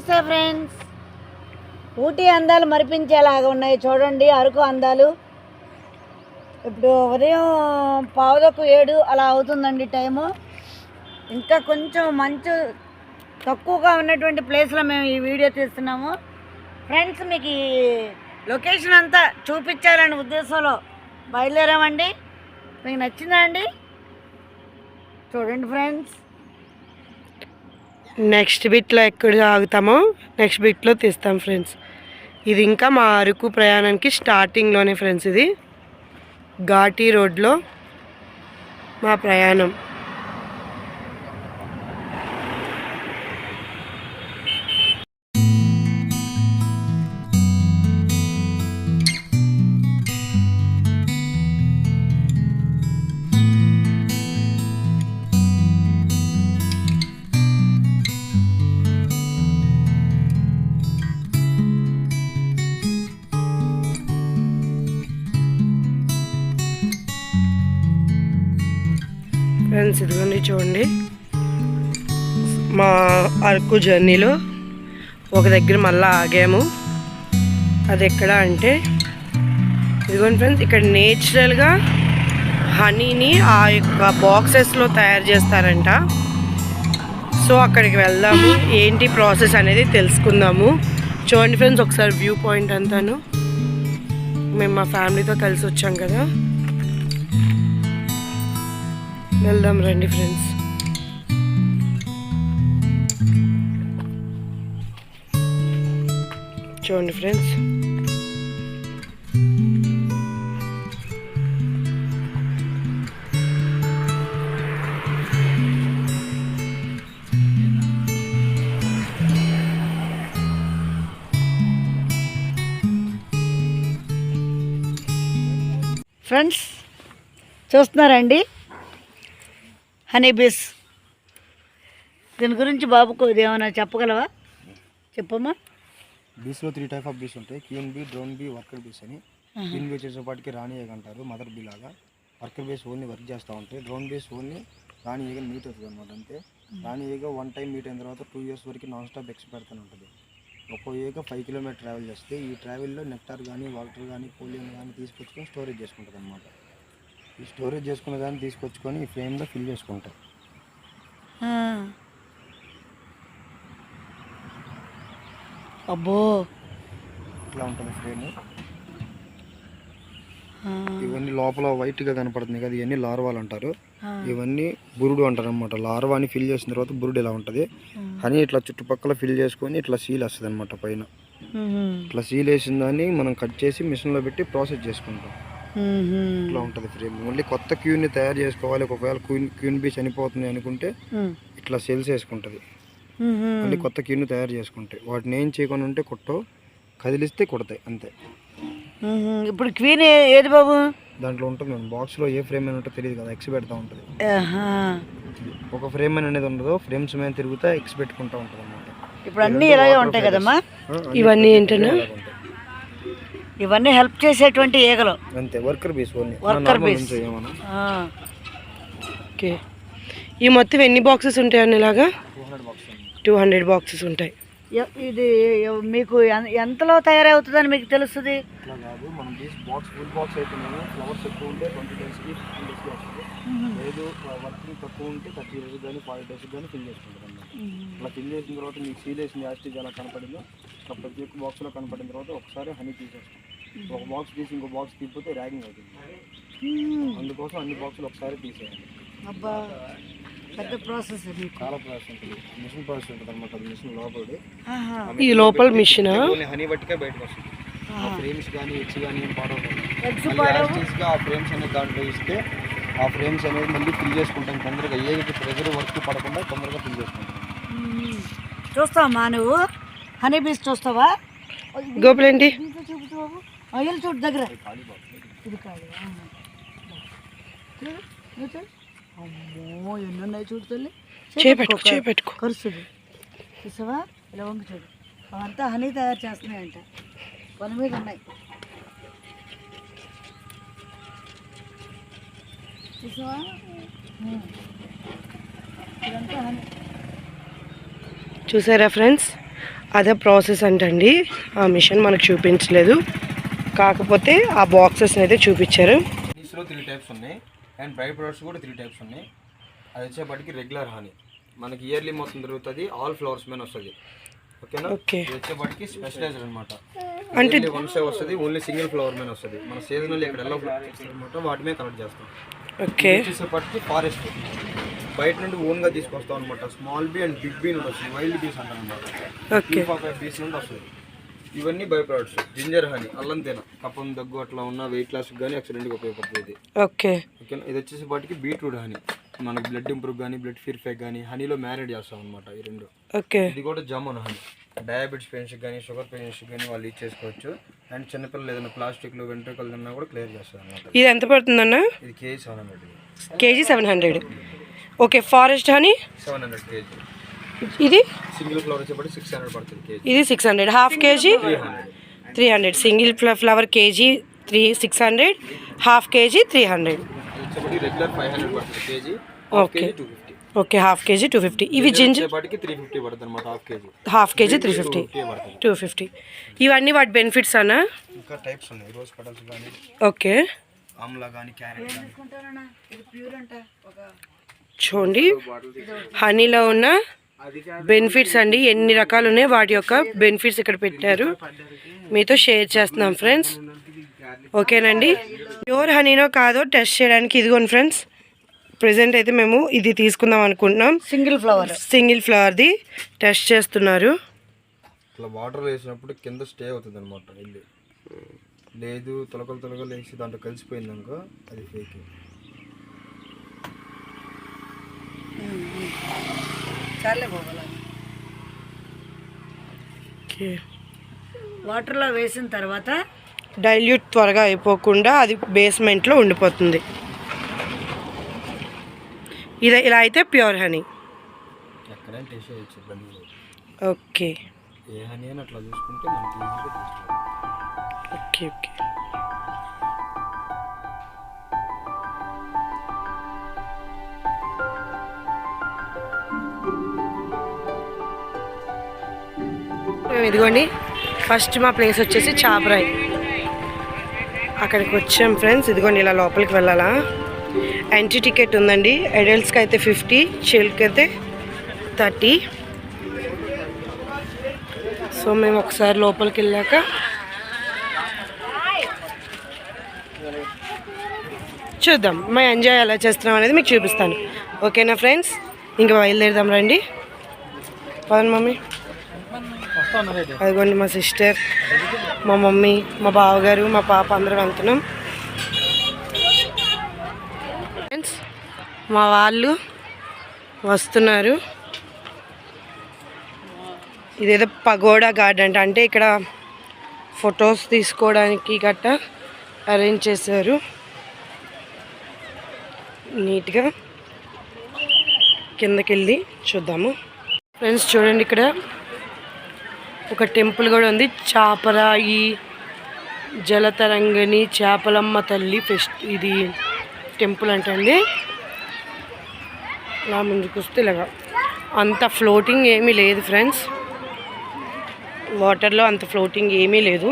నమస్తే ఫ్రెండ్స్. ఊటీ అందాలు మరిపించేలాగా ఉన్నాయి. చూడండి అరకు అందాలు. ఇప్పుడు ఉదయం పావుదకు ఏడు అలా అవుతుందండి టైము. ఇంకా కొంచెం మంచు తక్కువగా ఉన్నటువంటి ప్లేస్లో మేము ఈ వీడియో తీస్తున్నాము. ఫ్రెండ్స్ మీకు ఈ లొకేషన్ అంతా చూపించాలనే ఉద్దేశంలో బయలుదేరామండి. మీకు నచ్చిందా అండి? చూడండి ఫ్రెండ్స్. నెక్స్ట్ బిట్లో ఎక్కడ ఆగుతామో నెక్స్ట్ బిట్లో తీస్తాం ఫ్రెండ్స్. ఇది ఇంకా మా అరకు ప్రయాణానికి స్టార్టింగ్లోనే ఫ్రెండ్స్ ఇది. ఘాటీ రోడ్లో మా ప్రయాణం. ఫ్రెండ్స్ ఇదిగోండి చూడండి. మా అరకు జర్నీలో ఒక దగ్గర మళ్ళీ ఆగాము. అది ఎక్కడ అంటే ఇదిగోండి ఫ్రెండ్స్ ఇక్కడ నేచురల్గా హనీని ఆ యొక్క బాక్సెస్లో తయారు చేస్తారంట. సో అక్కడికి వెళ్దాము. ఏంటి ప్రాసెస్ అనేది తెలుసుకుందాము. చూడండి ఫ్రెండ్స్ ఒకసారి వ్యూ పాయింట్ అంతాను. మేము మా ఫ్యామిలీతో కలిసి వచ్చాం కదా. వెళ్దాం రండి ఫ్రెండ్స్. చూడండి ఫ్రెండ్స్. ఫ్రెండ్స్ చూస్తున్నారండి హనీ బీస్. దీని గురించి బాబుకు ఏమైనా చెప్పగలవా? చెప్పమ్మా. బీస్లో త్రీ టైప్ ఆఫ్ బీస్ ఉంటాయి. Queen bee drone bee worker bees అని. క్యూన్ బీ వచ్చేసేపాటికి రాణి ఏగ అంటారు మదర్ బీ లాగా. వర్కర్ బీస్ ఓన్లీ వర్క్ చేస్తూ ఉంటాయి. డ్రోన్ బీస్ ఓన్లీ రాణి ఏగ మీట్ అవుతుంది అనమాట అంతే రాణి ఏగ వన్ టైం మీట్ అయిన తర్వాత టూ ఇయర్స్ వరకు నాన్ స్టాప్ ఎక్స్ పెడుతూనే ఉంటుంది. ఒక్కో ఏగ ఫైవ్ కిలోమీటర్ ట్రావెల్ చేస్తే ఈ ట్రావెల్లో నెక్టార్ కానీ వాటర్ కానీ పోలియన్ కానీ తీసుకొచ్చుకొని స్టోరేజ్ చేసుకుంటుంది అనమాట ఈ స్టోరేజ్ చేసుకున్న దాన్ని తీసుకొచ్చుకొని ఈ ఫ్రేమ్లో ఫిల్ చేసుకుంటాం. అబ్బో ఇట్లా ఉంటుంది ఫ్రేమ్. ఇవన్నీ లోపల వైట్గా కనపడుతుంది కదా ఇవన్నీ లార్వాలు అంటారు. ఇవన్నీ బురుడు అంటారు అనమాట లార్వాని ఫిల్ చేసిన తర్వాత బురుడు ఇలా ఉంటుంది అని ఇట్లా చుట్టుపక్కల ఫిల్ చేసుకొని ఇట్లా సీల్ వస్తుంది అనమాట పైన. ఇట్లా సీల్ వేసిన దాన్ని మనం కట్ చేసి మిషన్లో పెట్టి ప్రాసెస్ చేసుకుంటాం. ఇట్లా ఉంటుంది ఫ్రేమ్. మళ్ళీ కొత్త క్యూని తయారు చేసుకోవాలి. ఒకవేళ క్యూన్ క్యూన్ బీ చనిపోతుంది అనుకుంటే. ఇట్లా సెల్స్ వేసుకుంటుంది. మళ్ళీ కొత్త క్యూని తయారు చేసుకుంటాయి వాటిని ఏం చేయకుండా ఉంటే కొట్టవు కదిలిస్తే కొడతాయి అంతే. ఇప్పుడు క్వీన్ ఏది బాబు? దాంట్లో ఉంటుంది మన బాక్స్లో ఏ ఫ్రేమ్ అని ఉంటే తెలియదు కదా ఎక్స్ పెడతా ఉంటుంది. ఆహా. ఒక ఫ్రేమ్ అని అనేది ఉండదు ఫ్రేమ్స్ మీద తిరుగుతా ఎక్స్ పెట్టుకుంటా ఉంటుంది అనమాట ఇప్పుడు అన్నీ ఇలాగే ఉంటాయి కదమ్మా? ఇవన్నీ ఏంటన్నా? ఇవన్నీ హెల్ప్ చేసేటువంటి ఈగలు. అంతే వర్కర్ బీస్. ఏమన్నా. ఆ. ఓకే. ఈ మొత్తం ఎన్ని బాక్సెస్ ఉంటాయని ఇలాగా? Two hundred box two hundred boxes ఉంటాయి. ఇది మీకు ఎంతలో తయారవుతుందని మీకు తెలుస్తుంది? లేదు వర్కింగ్ తక్కువ ఉంటే థర్టీ డేస్ కానీ ఫార్టీ డేస్ కానీ ఫిల్ చేసుకుంటాం అలా ఫిల్ చేసిన తర్వాత మీకు సీల్ వేసిన యాస్టిక్ ఎలా కనపడిందో ప్రతి ఒక్క బాక్స్లో కనపడిన తర్వాత ఒకసారి హనీ తీసేస్తాం. ఒక బాక్స్ తీసి ఇంకో బాక్స్ తీసిపోతే ర్యాగింగ్ అవుతుంది. అందుకోసం అన్ని బాక్సులు ఒకసారి తీసేయాలి. అబ్బా పెద్ద ప్రాసెస్ చాలా ప్రాసెస్ ఉంటుంది. మిషన్ ప్రాసెస్ ఉంటుంది అనమాట మిషన్ లోపలిది. ఆహా. ఈ లోపల మిషనా? హనీ బట్టికే బయటకు వస్తుంది. ఫ్రేమ్స్ కానీ ఎగ్స్ కానీ ఏం పాడవు Eggs మళ్ళీ పాడవు? యాస్టీస్గా ఆ ఫ్రేమ్స్ అనేది దాంట్లో ఇస్తే ఆ ఫ్రేమ్స్ అనేది మళ్ళీ ఫిల్ చేసుకుంటాం. తొందరగా ఏది ప్రెజర్ వర్క్ పడకుండా తొందరగా ఫిల్ చేసుకుంటాం. మ్మ్. చూస్తావమ్మా నువ్వు? హనీ బీస్ చూస్తావా? గోపులేంటి? అయ్యలు చూడు దగ్గర. ఇది కాదు. చూడు. అమ్మో ఎన్ని ఉన్నాయి చూడు తల్లి. చేపెట్టుకో చేపెట్టుకో కరుస్తుంది చూసావా? ఇలా వంగి చూడు. అవంతా హనీ తయారు చేస్తున్నాయంట. పని మీద ఉన్నాయి. చూసావా. ఇదంతా హనీ. చూసారా ఫ్రెండ్స్? అదే ప్రాసెస్ అంటండి. ఆ మిషన్ మనకు చూపించలేదు. కాకపోతే ఆ బాక్సెస్ అయితే చూపించారు. హనీస్లో త్రీ టైప్స్ ఉన్నాయి. అండ్ డ్రై ప్రొడక్ట్స్ కూడా త్రీ టైప్స్ ఉన్నాయి. అది వచ్చేపటికి రెగ్యులర్ హనీ మనకి ఇయర్లీ మొత్తం దొరుకుతుంది ఆల్ ఫ్లవర్స్ మీద వస్తుంది. ఓకేనా వచ్చేపటికి స్పెషలైజ్డ్ అనమాట అంటే వన్స్ వస్తుంది ఓన్లీ సింగిల్ ఫ్లవర్ మీద వస్తుంది. మన సీజనల్ ఇక్కడ ఎలా అనమాట వాటి మీద కలెక్ట్ చేస్తాం. ఓకే ఇది వచ్చేసరికి ఫారెస్ట్ బయట నుండి ఓన్గా తీసుకొస్తాం అనమాట small bee and big bee నుండి వస్తుంది. వైల్డ్ బీస్ అంటారు అనమాట ఓకే బీస్ నుండి వస్తుంది. ఇవన్నీ బై ప్రొడక్ట్స్ జింజర్ హనీ అల్లం తేన. కప్పం దగ్గు అట్లా ఉన్న వెయిట్ లాస్ కానీ యాక్సిడెంట్గా ఉపయోగపడుతుంది ఓకే. ఓకేనా ఇది వచ్చేసి వాటికి బీట్రూట్ హనీ మనకి బ్లడ్ ఇంప్రూవ్ కానీ బ్లడ్ ప్యూరిఫై కానీ హనీలో మ్యారినేట్ చేస్తాం అనమాట ఈ రెండు. ఓకే. ఇది కూడా జామున్ హనీ డయాబెటీస్ పేషెంట్స్ కానీ షుగర్ పేషెంట్స్ కానీ వాళ్ళు యూజ్ చేసుకోవచ్చు. అండ్ చిన్నపిల్లలు ఏదైనా ప్లాస్టిక్లో వెంట్రుకలు తిన్నా కూడా క్లియర్ చేస్తారు అనమాట ఇది ఎంత పడుతుందన్న? ఇది KG seven hundred KG seven hundred okay forest honey seven hundred KG. ఇది? సింగిల్ ఫ్లవర్ వచ్చేప్పటి సిక్స్ హండ్రెడ్ పడుతుంది కేజీ. ఇది six hundred half KG? Three hundred single flower KG three six hundred half KG three hundred regular five పడుతుంది KG. Fifty okay half KG two fifty ఇవి ginger వచ్చేపాటికి three fifty పడుతుంది అనమాట half KG. Half KG three fifty two fifty ఇవన్నీ వాటి benefits అన్నా ఇంకా types ఉన్నాయి. రోజ్ పెటల్స్ కానీ ఓకే ఆమ్లా కానీ క్యారెట్ చూడండి. హనీలో ఉన్న బెనిఫిట్స్ అండి ఎన్ని రకాలు ఉన్నాయి వాటి యొక్క బెనిఫిట్స్ ఇక్కడ పెట్టారు. మీతో షేర్ చేస్తున్నాం ఫ్రెండ్స్. ఓకేనండి? ప్యూర్ హనీనో కాదో టెస్ట్ చేయడానికి ఇదిగోండి ఫ్రెండ్స్. ప్రజెంట్ అయితే మేము ఇది తీసుకుందాం అనుకుంటున్నాం. Single flower. సింగిల్ ఫ్లవర్ది టెస్ట్ చేస్తున్నారు. వాటర్ వేసినప్పుడు కింద స్టే అవుతుంది అనమాట వెళ్ళి. లేదు తొలకలు తొలకలు వేసి దాంట్లో కలిసిపోయింది అనుకో అది ఫేక్ చాలే వాటర్లో వేసిన తర్వాత డైల్యూట్ త్వరగా అయిపోకుండా అది బేస్మెంట్లో ఉండిపోతుంది. ఇది ఇలా అయితే pure honey. Okay. Okay okay. మేము ఇదిగోండి. ఫస్ట్ మా ప్లేస్ వచ్చేసి చాపరాయ్. అక్కడికి వచ్చాం ఫ్రెండ్స్. ఇదిగోండి ఇలా లోపలికి వెళ్ళాలా. ఎంట్రీ టికెట్ ఉందండి. అడల్ట్స్కి అయితే ఫిఫ్టీ చిల్డ్కి అయితే థర్టీ. సో మేము ఒకసారి లోపలికి వెళ్ళాక చూద్దాం. మా ఎంజాయ్ ఎలా చేస్తున్నాం అనేది మీకు చూపిస్తాను. ఓకేనా ఫ్రెండ్స్? ఇంకా బయలుదేరదాం రండి. పవన్ మమ్మీ. అదిగోండి మా సిస్టర్ మా మమ్మీ మా బావగారు మా పాప అందరం వెళ్తున్నాం. ఫ్రెండ్స్ మా వాళ్ళు వస్తున్నారు. ఇదేదో పగోడా గార్డెన్ అంటే. అంటే ఇక్కడ ఫొటోస్ తీసుకోవడానికి గట్ట అరేంజ్ చేశారు. నీట్గా కిందకి వెళ్ళి చూద్దాము. ఫ్రెండ్స్ చూడండి ఇక్కడ ఒక టెంపుల్ కూడా ఉంది. చాపరాయి జలతరంగిణి చేపలమ్మ తల్లి ఫెస్ట్ ఇది టెంపుల్ అంటండి ఇలా ముందుకు వస్తే ఇలాగా. అంత ఫ్లోటింగ్ ఏమీ లేదు ఫ్రెండ్స్. వాటర్లో అంత ఫ్లోటింగ్ ఏమీ లేదు.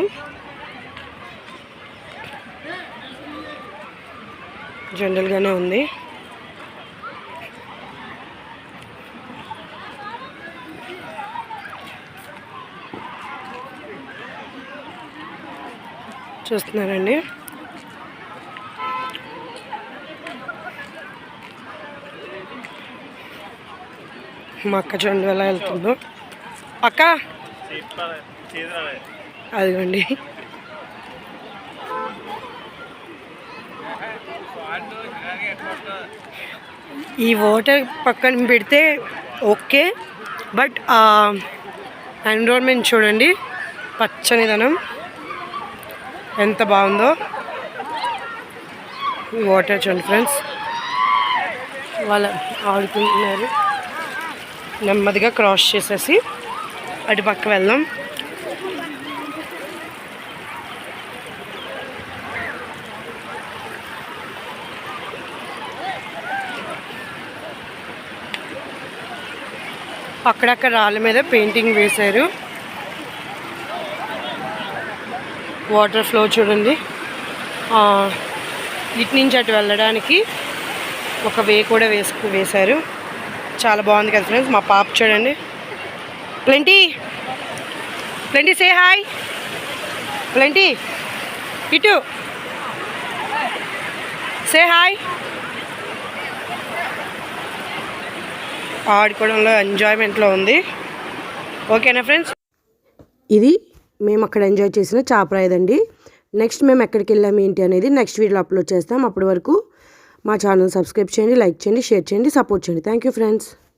జనరల్గానే ఉంది. చూస్తున్నారండి. మా అక్క చూడండి ఎలా వెళ్తుందో. అక్క! అదిగోండి. ఈ వాటర్ పక్కన పెడితే ఓకే బట్ ఎన్విరాన్మెంట్ చూడండి. పచ్చనిదనం. ఎంత బాగుందో. వాటర్ చూడండి ఫ్రెండ్స్. వాళ్ళ ఆడుకుంటున్నారు. నెమ్మదిగా క్రాస్ చేసేసి అటు పక్క వెళ్దాం. అక్కడక్కడ రాళ్ళ మీద పెయింటింగ్ వేశారు. వాటర్ ఫ్లో చూడండి. ఇటు నుంచి అటు వెళ్ళడానికి ఒక వే కూడా వేసుకు వేశారు. చాలా బాగుంది కదా ఫ్రెండ్స్ మా పాప చూడండి. Plenty plenty say hi. Plenty ఇటు. Say hi. ఆడుకోవడంలో ఎంజాయ్మెంట్లో ఉంది. ఓకేనా ఫ్రెండ్స్? ఇది మేము అక్కడ ఎంజాయ్ చేసిన చాపరాయదండి నెక్స్ట్ మేము ఎక్కడికి వెళ్ళాము ఏంటి అనేది నెక్స్ట్ వీడియో అప్లోడ్ చేస్తాం. అప్పటి వరకు మా ఛానల్ సబ్స్క్రైబ్ చేయండి లైక్ చేయండి షేర్ చేయండి సపోర్ట్ చేయండి. Thank you friends